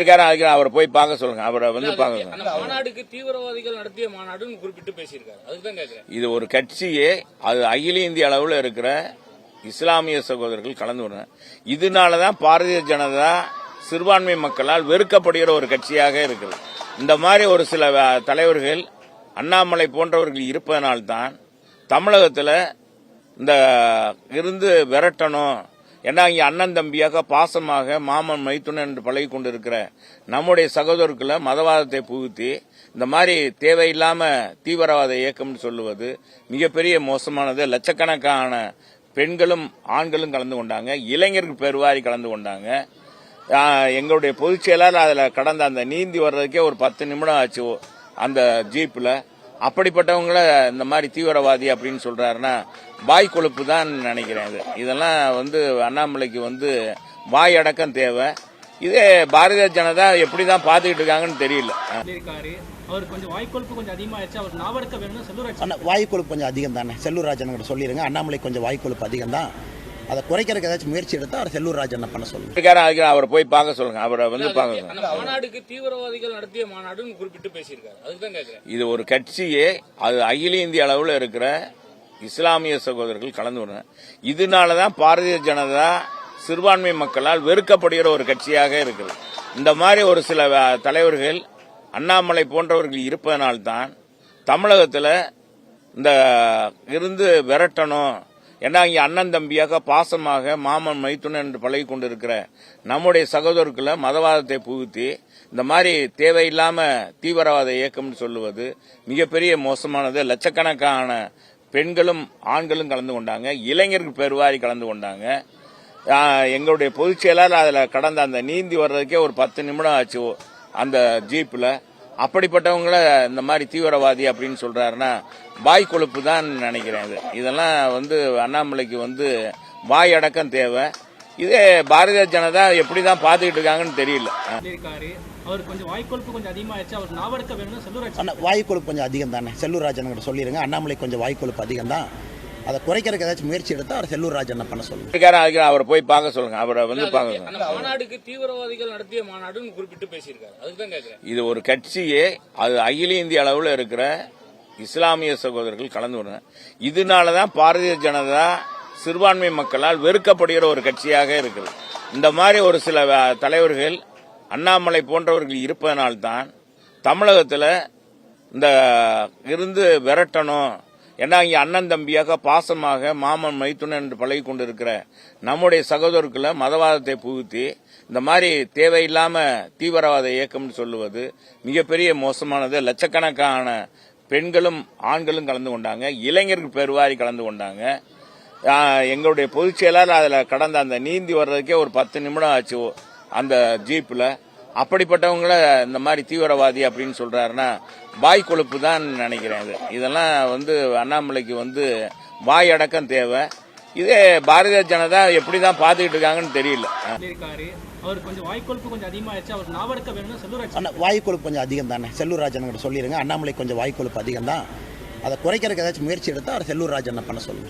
இருக்காரு அவரை போய் பார்க்க சொல்லுங்க. அவரை வந்து பார்க்க மாநாடுக்கு தீவிரவாதிகள் நடத்திய மாநாடுன்னு குறிப்பிட்டு பேசியிருக்காரு. கேட்கிறேன் இது ஒரு கட்சியே அது அகில இந்திய அளவில் இருக்கிற இஸ்லாமிய சகோதரர்கள் கலந்து கொண்டாங்க இதனால தான் பாரதிய ஜனதா சிறுபான்மை மக்களால் வெறுக்கப்படுகிற ஒரு கட்சியாக இருக்குது. இந்த மாதிரி ஒரு சில தலைவர்கள் அண்ணாமலை போன்றவர்கள் இருப்பதனால்தான் தமிழகத்தில் இந்த இருந்து விரட்டணும் ஏன்னா இங்கே அண்ணன் தம்பியாக பாசமாக மாமன் மைத்துனன் என்று பழகி கொண்டிருக்கிற நம்முடைய சகோதரர்களை மதவாதத்தை புகுத்தி இந்த மாதிரி தேவையில்லாமல் தீவிரவாத இயக்கம்னு சொல்லுவது மிகப்பெரிய மோசமானது. லட்சக்கணக்கான பெண்களும் ஆண்களும் கலந்து கொண்டாங்க. இளைஞர்கள் பெருவாரி கலந்து கொண்டாங்க. எங்களுடைய பொதுச் செயலாளர் அதில் கடந்த அந்த நீந்தி வர்றதுக்கே ஒரு பத்து நிமிடம் ஆச்சு ஓ- அந்த ஜீப்பில். அப்படிப்பட்டவங்கள இந்த மாதிரி தீவிரவாதி அப்படின்னு சொல்றாருன்னா வாய் கொழுப்பு தான் நினைக்கிறேன் இது. இதெல்லாம் வந்து அண்ணாமலைக்கு வந்து வாய் அடக்கம் தேவை. இதே பாரதிய ஜனதா எப்படி தான் பார்த்துக்கிட்டு இருக்காங்கன்னு தெரியல. சொல்லியிருக்காரு. அவர் கொஞ்சம் வாய்க்கொழுப்பு கொஞ்சம் வாய்க்கொழுப்பு அதிகம் தானே செல்லூர் ராஜன் சொல்லிடுங்க அண்ணாமலை கொஞ்சம் வாய்க்கொழுப்பு அதிகம் தான் அதை குறைக்கிறதுக்கு ஏதாச்சும் முயற்சி எடுத்தால் அவர் செல்லூர் ராஜன் பண்ண சொல்லுங்க. அவரை போய் பார்க்க சொல்லுங்க. அவரை வந்து பார்க்க மாநாடுக்கு தீவிரவாதிகள் நடத்திய மாநாடுன்னு குறிப்பிட்டு பேசியிருக்காரு. அதுக்கு தான் கேட்கிறேன் இது ஒரு கட்சியே அது அகில இந்திய அளவில் இருக்கிற இஸ்லாமிய சகோதரர்கள் கலந்து கொண்டாங்க இதனால தான் பாரதிய ஜனதா சிறுபான்மை மக்களால் வெறுக்கப்படுகிற ஒரு கட்சியாக இருக்குது. இந்த மாதிரி ஒரு சில தலைவர்கள் அண்ணாமலை போன்றவர்கள் இருப்பதனால்தான் தமிழகத்தில் இந்த இருந்து விரட்டணும் ஏன்னா இங்கே அண்ணன் தம்பியாக பாசமாக மாமன் மைத்துனன் என்று பழகி கொண்டிருக்கிற நம்முடைய சகோதரர்களை மதவாதத்தை புகுத்தி இந்த மாதிரி தேவையில்லாமல் தீவிரவாத இயக்கம்னு சொல்லுவது மிகப்பெரிய மோசமானது. லட்சக்கணக்கான பெண்களும் ஆண்களும் கலந்து கொண்டாங்க. இளைஞர்கள் பெருவாரி கலந்து கொண்டாங்க. எங்களுடைய பொதுச் செயலாளர் அதில் கடந்த அந்த நீந்தி வர்றதுக்கே ஒரு பத்து நிமிடம் ஆச்சு ஓ- அந்த ஜீப்பில். அப்படிப்பட்டவங்கள இந்த மாதிரி தீவிரவாதி அப்படின்னு சொல்றாருன்னா வாய் கொழுப்பு தான் நினைக்கிறேன் இது. இதெல்லாம் வந்து அண்ணாமலைக்கு வந்து வாய் அடக்கம் தேவை. இதே பாரதிய ஜனதா எப்படி தான் பார்த்துக்கிட்டு இருக்காங்கன்னு தெரியல. சொல்லியிருக்காரு. அவர் கொஞ்சம் வாய்க்கொழுப்பு கொஞ்சம் அதிகமாயிருச்சு. அவர் நாவடக்க வேணும்னு செல்லூராட்சி ஆனால் வாய்க்கொழுப்பு கொஞ்சம் அதிகம் தானே? செல்லூர் ராஜன் சொல்லிடுங்க அண்ணாமலை கொஞ்சம் வாய்க்கொழுப்பு அதிகம் தான் அதை குறைக்கிறதுக்கு ஏதாச்சும் முயற்சி எடுத்தால் அவர் செல்லூர் ராஜன் பண்ண சொல்லுங்க. அவரை போய் பார்க்க சொல்லுங்க. அவரை வந்து பார்க்க மாநாடுக்கு தீவிரவாதிகள் நடத்திய மாநாடுன்னு குறிப்பிட்டு பேசியிருக்காரு. அதுக்கு தான் கேட்கிறேன் இது ஒரு கட்சியே அது அகில இந்திய அளவில் இருக்கிற இஸ்லாமிய சகோதரர்கள் கலந்து கொண்டாங்க இதனால தான் பாரதிய ஜனதா சிறுபான்மை மக்களால் வெறுக்கப்படுகிற ஒரு கட்சியாக இருக்குது. இந்த மாதிரி ஒரு சில தலைவர்கள் அண்ணாமலை போன்றவர்கள் இருப்பதனால்தான் தமிழகத்தில் இந்த இருந்து விரட்டணும் ஏன்னா இங்கே அண்ணன் தம்பியாக பாசமாக மாமன் மைத்துனன் என்று பழகி கொண்டிருக்கிற நம்முடைய சகோதரர்களை மதவாதத்தை புகுத்தி இந்த மாதிரி தேவையில்லாமல் தீவிரவாத இயக்கம்னு சொல்லுவது மிகப்பெரிய மோசமானது. லட்சக்கணக்கான பெண்களும் ஆண்களும் கலந்து கொண்டாங்க. இளைஞர்கள் பெருவாரி கலந்து கொண்டாங்க. எங்களுடைய பொதுச் செயலாளர் அதில் கடந்த அந்த நீந்தி வர்றதுக்கே ஒரு பத்து நிமிடம் ஆச்சு ஓ- அந்த ஜீப்பில். அப்படிப்பட்டவங்கள இந்த மாதிரி தீவிரவாதி அப்படின்னு சொல்றாருன்னா வாய் கொழுப்பு தான் நினைக்கிறேன் இது இதெல்லாம் வந்து அண்ணாமலைக்கு வந்து வாய் அடக்கம் தேவை. இதே பாரதிய ஜனதா எப்படி தான் பார்த்துக்கிட்டு இருக்காங்கன்னு தெரியல. சொல்லியிருக்காரு. அவர் கொஞ்சம் அதிகம் தானே? செல்லூர் ராஜன் சொல்லிடுங்க அண்ணாமலை கொஞ்சம் வாய்க்கொழுப்பு அதிகம் தான் அதை குறைக்கிறதுக்கு ஏதாச்சும் முயற்சி எடுத்தால் அவர் செல்லூர் ராஜன் பண்ண சொல்லுங்க.